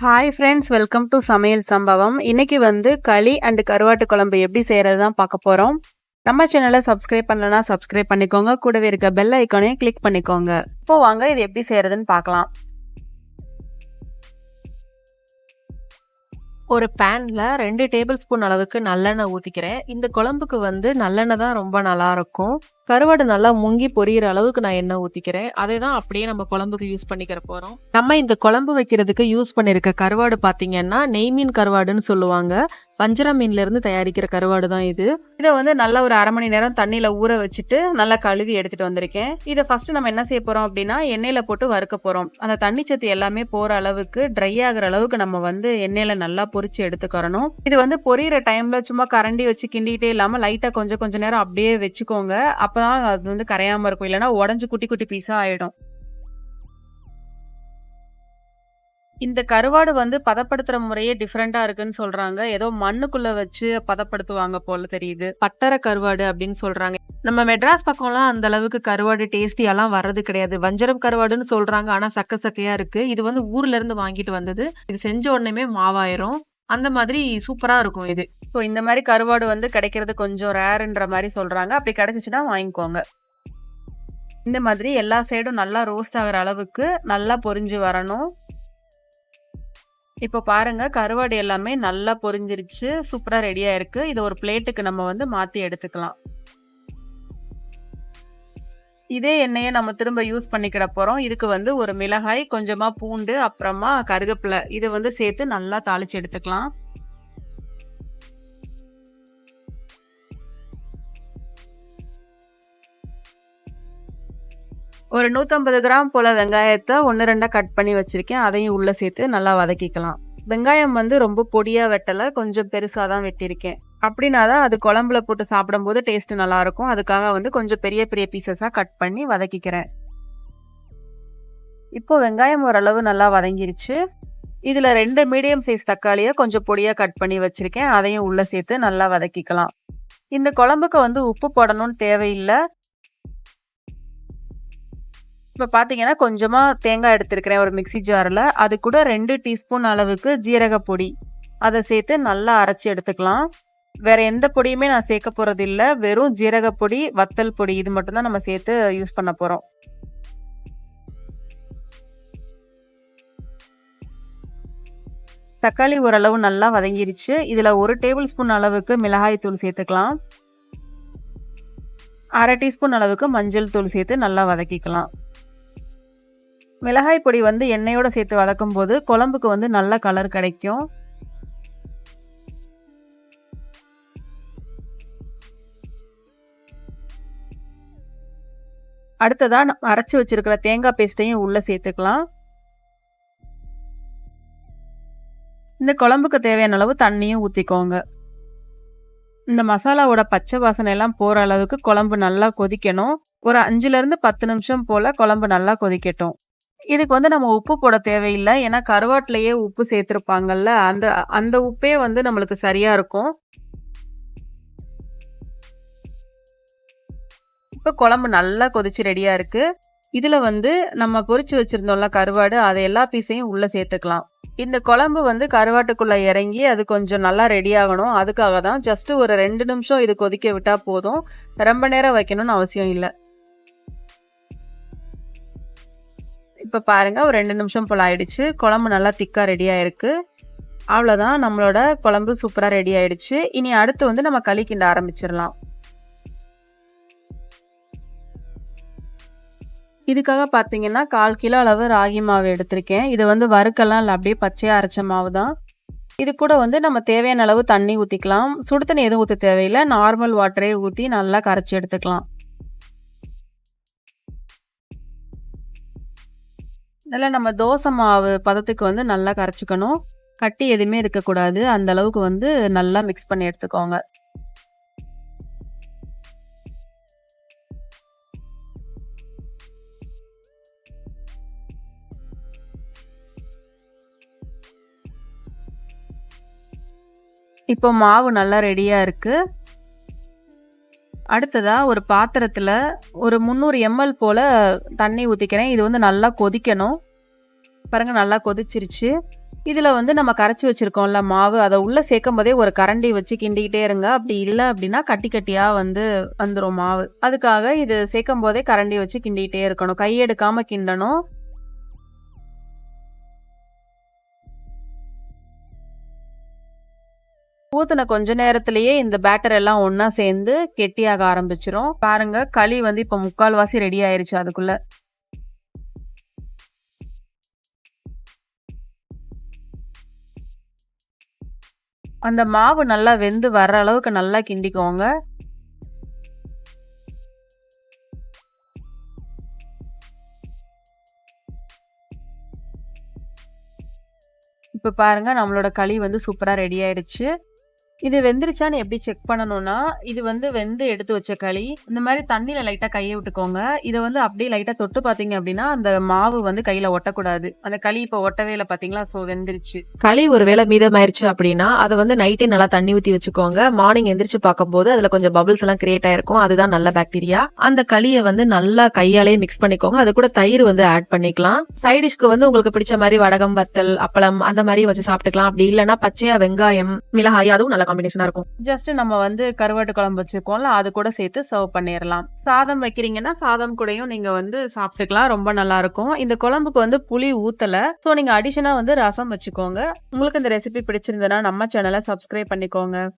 Hi friends welcome to சமையல் சம்பவம் இன்னைக்கு வந்து களி அண்ட் கருவாட்டு குழம்பு எப்படி செய்கிறது தான் பார்க்க போகிறோம் நம்ம சேனலை சப்ஸ்கிரைப் பண்ணலனா சப்ஸ்கிரைப் பண்ணிக்கோங்க. கூடவே இருக்க பெல் ஐக்கானையும் கிளிக் பண்ணிக்கோங்க. இப்போ வாங்க இது எப்படி செய்கிறதுன்னு பார்க்கலாம். ஒரு பேனில் ரெண்டு டேபிள் ஸ்பூன் அளவுக்கு நல்லெண்ணெய் ஊற்றிக்கிறேன் இந்த குழம்புக்கு வந்து நல்லெண்ணெய் தான் ரொம்ப நல்லா இருக்கும். கருவாடு நல்லா முங்கி பொரியிற அளவுக்கு நான் எண்ணெய் ஊற்றிக்கிறேன் அதை தான் அப்படியே நம்ம குழம்புக்கு யூஸ் பண்ணிக்கிற போகிறோம் நம்ம இந்த குழம்பு வைக்கிறதுக்கு யூஸ் பண்ணியிருக்க கருவாடு பார்த்தீங்கன்னா நெய் மீன் கருவாடுன்னு சொல்லுவாங்க. வஞ்சர மீன்லேருந்து தயாரிக்கிற கருவாடு தான் இது. இதை வந்து நல்லா ஒரு அரை மணி நேரம் தண்ணியில் ஊற வச்சுட்டு நல்லா கழுவி எடுத்துகிட்டு வந்திருக்கேன். இதை ஃபஸ்ட்டு நம்ம என்ன செய்ய போகிறோம் அப்படின்னா எண்ணெயில் போட்டு வறுக்க போகிறோம் அந்த தண்ணி சத்து எல்லாமே போகிற அளவுக்கு ட்ரை ஆகுற அளவுக்கு நம்ம வந்து எண்ணெயில் நல்லா பொறிச்சு எடுத்துக்கிறணும். இது வந்து பொரியிற டைமில் சும்மா கரண்டி வச்சு கிண்டிக்கிட்டே இல்லாமல் லைட்டாக கொஞ்சம் கொஞ்ச நேரம் அப்படியே வச்சுக்கோங்க. அப்பதான் அது வந்து கரையாம இருக்கும். இல்லைன்னா உடஞ்சு குட்டி குட்டி பீஸாக ஆயிடும். இந்த கருவாடு வந்து பதப்படுத்துற முறையே டிஃப்ரெண்டா இருக்குன்னு சொல்றாங்க. ஏதோ மண்ணுக்குள்ள வச்சு பதப்படுத்துவாங்க போல தெரியுது. பட்டர கருவாடு அப்படின்னு சொல்றாங்க. நம்ம மெட்ராஸ் பக்கம்லாம் அந்த அளவுக்கு கருவாடு டேஸ்டியாலாம் வர்றது கிடையாது. வஞ்சரம் கருவாடுன்னு சொல்றாங்க. ஆனா சக்க சக்கையா இருக்கு. இது வந்து ஊர்ல இருந்து வாங்கிட்டு வந்தது. இது செஞ்ச உடனே மாவாயிரும். அந்த மாதிரி சூப்பரா இருக்கும் இது. ஸோ இந்த மாதிரி கருவாடு வந்து கிடைக்கிறது கொஞ்சம் ரேருன்ற மாதிரி சொல்கிறாங்க அப்படி கிடச்சிச்சுன்னா வாங்கிக்கோங்க. இந்த மாதிரி எல்லா சைடும் நல்லா ரோஸ்ட் ஆகுற அளவுக்கு நல்லா பொரிஞ்சு வரணும். இப்போ பாருங்க கருவாடு எல்லாமே நல்லா பொரிஞ்சிருச்சு சூப்பராக ரெடியாகிருக்கு இதை ஒரு பிளேட்டுக்கு நம்ம வந்து மாற்றி எடுத்துக்கலாம். இதே எண்ணெயை நம்ம திரும்ப யூஸ் பண்ணிக்கிட போகிறோம் இதுக்கு வந்து ஒரு மிளகாய் கொஞ்சமாக பூண்டு அப்புறமா கருவேப்பிலை இதை வந்து சேர்த்து நல்லா தாளிச்சு எடுத்துக்கலாம். ஒரு நூற்றம்பது கிராம் போல் வெங்காயத்தை ஒன்று ரெண்டாக கட் பண்ணி வச்சுருக்கேன். அதையும் உள்ளே சேர்த்து நல்லா வதக்கிக்கலாம். வெங்காயம் வந்து ரொம்ப பொடியாக வெட்டலை கொஞ்சம் பெருசாக தான் வெட்டியிருக்கேன். அப்படின்னா தான் அது குழம்புல போட்டு சாப்பிடும்போது டேஸ்ட் நல்லாயிருக்கும் அதுக்காக வந்து கொஞ்சம் பெரிய பெரிய பீசஸாக கட் பண்ணி வதக்கிக்கிறேன். இப்போ வெங்காயம் ஓரளவு நல்லா வதங்கிருச்சு. இதில் ரெண்டு மீடியம் சைஸ் தக்காளியை கொஞ்சம் பொடியாக கட் பண்ணி வச்சுருக்கேன். அதையும் உள்ளே சேர்த்து நல்லா வதக்கிக்கலாம். இந்த குழம்புக்கு வந்து உப்பு போடணும்னு தேவையில்லை. இப்போ பார்த்தீங்கன்னா கொஞ்சமாக தேங்காய் எடுத்துருக்கிறேன் ஒரு மிக்சி ஜாரில். அது கூட ரெண்டு டீஸ்பூன் அளவுக்கு ஜீரக பொடி. அதை சேர்த்து நல்லா அரைச்சி எடுத்துக்கலாம். வேறு எந்த பொடியுமே நான் சேர்க்க போகிறது இல்லை வெறும் ஜீரக பொடி வத்தல் பொடி இது மட்டும்தான் நம்ம சேர்த்து யூஸ் பண்ண போகிறோம் தக்காளி ஓரளவு நல்லா வதங்கிருச்சு. இதில் ஒரு டேபிள் ஸ்பூன் அளவுக்கு மிளகாய் தூள் சேர்த்துக்கலாம். அரை டீஸ்பூன் அளவுக்கு மஞ்சள் தூள் சேர்த்து நல்லா வதக்கிக்கலாம். மிளகாய் பொடி வந்து எண்ணெயோடு சேர்த்து வதக்கும் போது குழம்புக்கு வந்து நல்ல கலர் கிடைக்கும். அடுத்ததாக நம்ம அரைச்சி வச்சுருக்கிற தேங்காய் பேஸ்ட்டையும் உள்ளே சேர்த்துக்கலாம். இந்த குழம்புக்கு தேவையான அளவு தண்ணியும் ஊற்றிக்கோங்க இந்த மசாலாவோட பச்சை வாசனை எல்லாம் போகிற அளவுக்கு குழம்பு நல்லா கொதிக்கணும். ஒரு அஞ்சுலேருந்து பத்து நிமிஷம் போல் குழம்பு நல்லா கொதிக்கட்டும். இதுக்கு வந்து நம்ம உப்பு போட தேவையில்லை. ஏன்னா கருவாட்டிலேயே உப்பு சேர்த்துருப்பாங்கல்ல அந்த அந்த உப்பே வந்து நம்மளுக்கு சரியாக இருக்கும். இப்போ குழம்பு நல்லா கொதிச்சு ரெடியாக இருக்குது இதில் வந்து நம்ம பொறிச்சு வச்சுருந்தோம்ல கருவாடு அதை எல்லா பீஸையும் உள்ளே சேர்த்துக்கலாம். இந்த குழம்பு வந்து கருவாட்டுக்குள்ளே இறங்கி அது கொஞ்சம் நல்லா ரெடி ஆகணும். அதுக்காக தான் ஜஸ்ட்டு ஒரு ரெண்டு நிமிஷம் இது கொதிக்க விட்டால் போதும். ரொம்ப நேரம் வைக்கணும்னு அவசியம் இல்லை. இப்போ பாருங்கள் ஒரு ரெண்டு நிமிஷம் போல் ஆயிடுச்சு. குழம்பு நல்லா திக்காக ரெடி ஆயிருக்கு. அவ்வளோதான் நம்மளோட குழம்பு சூப்பராக ரெடி ஆயிடுச்சு. இனி அடுத்து வந்து நம்ம களி கிண்ட ஆரம்பிச்சிடலாம். இதுக்காக பார்த்தீங்கன்னா கால் கிலோ அளவு ராகி மாவு எடுத்திருக்கேன். இது வந்து வறுக்கலாம் இல்லை அப்படியே பச்சையாக அரைச்ச மாவு தான் இது கூட வந்து நம்ம தேவையான அளவு தண்ணி ஊற்றிக்கலாம் சுடு தண்ணி எதுவும் ஊற்ற தேவையில்லை. நார்மல் வாட்டரே ஊற்றி நல்லா கரைச்சி எடுத்துக்கலாம். இதில் நம்ம தோசை மாவு பதத்துக்கு வந்து நல்லா கரைச்சிக்கணும். கட்டி எதுவுமே இருக்கக்கூடாது. அந்த அளவுக்கு வந்து நல்லா மிக்ஸ் பண்ணி எடுத்துக்கோங்க. இப்போ மாவு நல்லா ரெடியாக இருக்குது அடுத்ததாக ஒரு பாத்திரத்தில் ஒரு முந்நூறு எம்எல் போல் தண்ணி ஊற்றிக்கிறேன் இது வந்து நல்லா கொதிக்கணும். பாருங்கள் நல்லா கொதிச்சிருச்சு. இதில் வந்து நம்ம கரைச்சி வச்சிருக்கோம்ல மாவு. அதை உள்ளே சேர்க்கும் போதே ஒரு கரண்டி வச்சு கிண்டிக்கிட்டே இருங்க. அப்படி இல்லை அப்படின்னா கட்டி கட்டியாக வந்து வந்துடும் மாவு. அதுக்காக இது சேர்க்கும் போதே கரண்டி வச்சு கிண்டிக்கிட்டே இருக்கணும். கையெடுக்காமல் கிண்டணும். ஊத்துன கொஞ்ச நேரத்திலேயே இந்த பேட்டர் எல்லாம் ஒன்னா சேர்ந்து கெட்டியாக ஆரம்பிச்சிரும். பாருங்க களி வந்து இப்ப முக்கால்வாசி ரெடி ஆயிருச்சு அதுக்குள்ள. அந்த மாவு நல்லா வெந்து வர்ற அளவுக்கு நல்லா கிண்டிக்கோங்க. இப்போ பாருங்க நம்மளோட களி வந்து சூப்பரா ரெடி ஆயிடுச்சு இது வெந்துருச்சான்னு எப்படி செக் பண்ணணும்னா இது வந்து வெந்து எடுத்து வச்ச களி. இந்த மாதிரி தண்ணியில லைட்டா கையை விட்டுக்கோங்க. இதை வந்து அப்படியே லைட்டா தொட்டு பாத்தீங்க அப்படின்னா அந்த மாவு வந்து கையில ஒட்டக்கூடாது. அந்த களி இப்போ ஒட்டவே இல்லை பாத்தீங்களா சோ வெந்துருச்சு. களி ஒருவேளை மீதமாயிருச்சு அப்படின்னா அதை வந்து நைட்டே நல்லா தண்ணி ஊத்தி வச்சுக்கோங்க. மார்னிங் எந்திரிச்சு பார்க்கும்போது அதுல கொஞ்சம் பபிள்ஸ் எல்லாம் கிரியேட் ஆயிருக்கும். அதுதான் நல்ல பாக்டீரியா அந்த களியை வந்து நல்லா கையாலேயே மிக்ஸ் பண்ணிக்கோங்க. அது கூட தயிர் வந்து ஆட் பண்ணிக்கலாம். சைடிஷ்க்கு வந்து உங்களுக்கு பிடிச்ச மாதிரி வடகம் வத்தல் அப்பளம் அந்த மாதிரி வச்சு சாப்பிட்டுக்கலாம். அப்படி இல்லைன்னா பச்சையா வெங்காயம் மிளகாய் அதுவும் நல்லா காம்பினேஷனா இருக்கும். ஜஸ்ட் நம்ம வந்து கருவாட்டு குழம்பு வச்சிருக்கோம்ல அது கூட சேர்த்து சர்வ் பண்ணிடலாம் சாதம் வைக்கிறீங்கன்னா சாதம் கூடயும் நீங்க வந்து சாப்பிட்டுக்கலாம் ரொம்ப நல்லா இருக்கும். இந்த குழம்புக்கு வந்து புளி ஊத்தல. சோ நீங்க அடிஷனா வந்து ரசம் வச்சுக்கோங்க. உங்களுக்கு இந்த ரெசிபி பிடிச்சிருந்ததுன்னா நம்ம சேனலை சப்ஸ்கிரைப் பண்ணிக்கோங்க.